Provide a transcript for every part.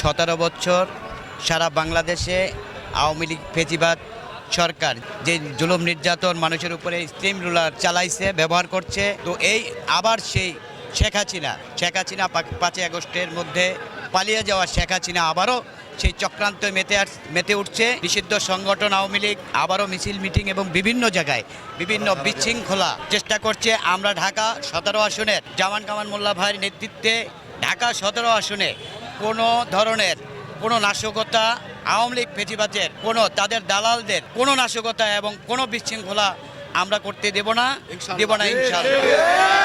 সতেরো বছর সারা বাংলাদেশে আওয়ামী লীগ ফেজিবাদ সরকার যে জুলুম নির্যাতন মানুষের উপরে স্টিম রুলার চালাইছে ব্যবহার করছে তো এই আবার সেই শেখ হাসিনা। শেখ হাসিনা পাঁচই আগস্টের মধ্যে পালিয়ে যাওয়া শেখ হাসিনা আবারও সেই চক্রান্ত মেতে মেতে উঠছে। নিষিদ্ধ সংগঠন আওয়ামী লীগ আবারও মিছিল মিটিং এবং বিভিন্ন জায়গায় বিভিন্ন বিশৃঙ্খলা চেষ্টা করছে। আমরা ঢাকা সতেরো আসনের জামান কামান মোল্লা ভাইয়ের নেতৃত্বে ঢাকা সতেরো আসনে কোনো ধরনের কোনো নাশকতা আওয়ামী লীগ ফেজিবাজের কোনো তাদের দালালদের কোনো নাশকতা এবং কোনো বিশৃঙ্খলা আমরা করতে দেব না। দেব না ইনশাআল্লাহ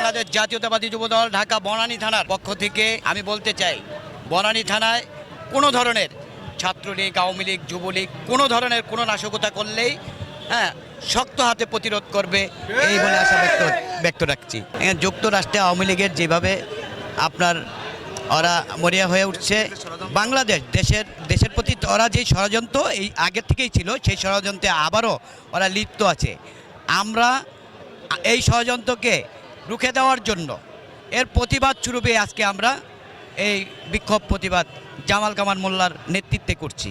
বাংলাদেশ জাতীয়তাবাদী যুবদল, ঢাকা বনানী থানার পক্ষ থেকে আমি বলতে চাই, বনানী থানায় কোনো ধরনের ছাত্রলীগ, আওয়ামী লীগ, যুবলীগ কোনো ধরনের কোনো নাশকতা করলেই হ্যাঁ শক্ত হাতে প্রতিরোধ করবে, এই বলে আশা ব্যক্ত ব্যক্ত রাখছি। যুক্তরাষ্ট্রে আওয়ামী লীগের যেভাবে আপনার ওরা মরিয়া হয়ে উঠছে, বাংলাদেশ দেশের দেশের প্রতি ওরা যে ষড়যন্ত্র এই আগের থেকেই ছিল, সেই ষড়যন্ত্রে আবারও ওরা লিপ্ত আছে। আমরা এই ষড়যন্ত্রকে রুখে দেওয়ার জন্য। এর প্রতিবাদ স্বরূপে আজকে আমরা এই বিক্ষোভ প্রতিবাদ জামাল কামাল মোল্লার নেতৃত্বে করছি।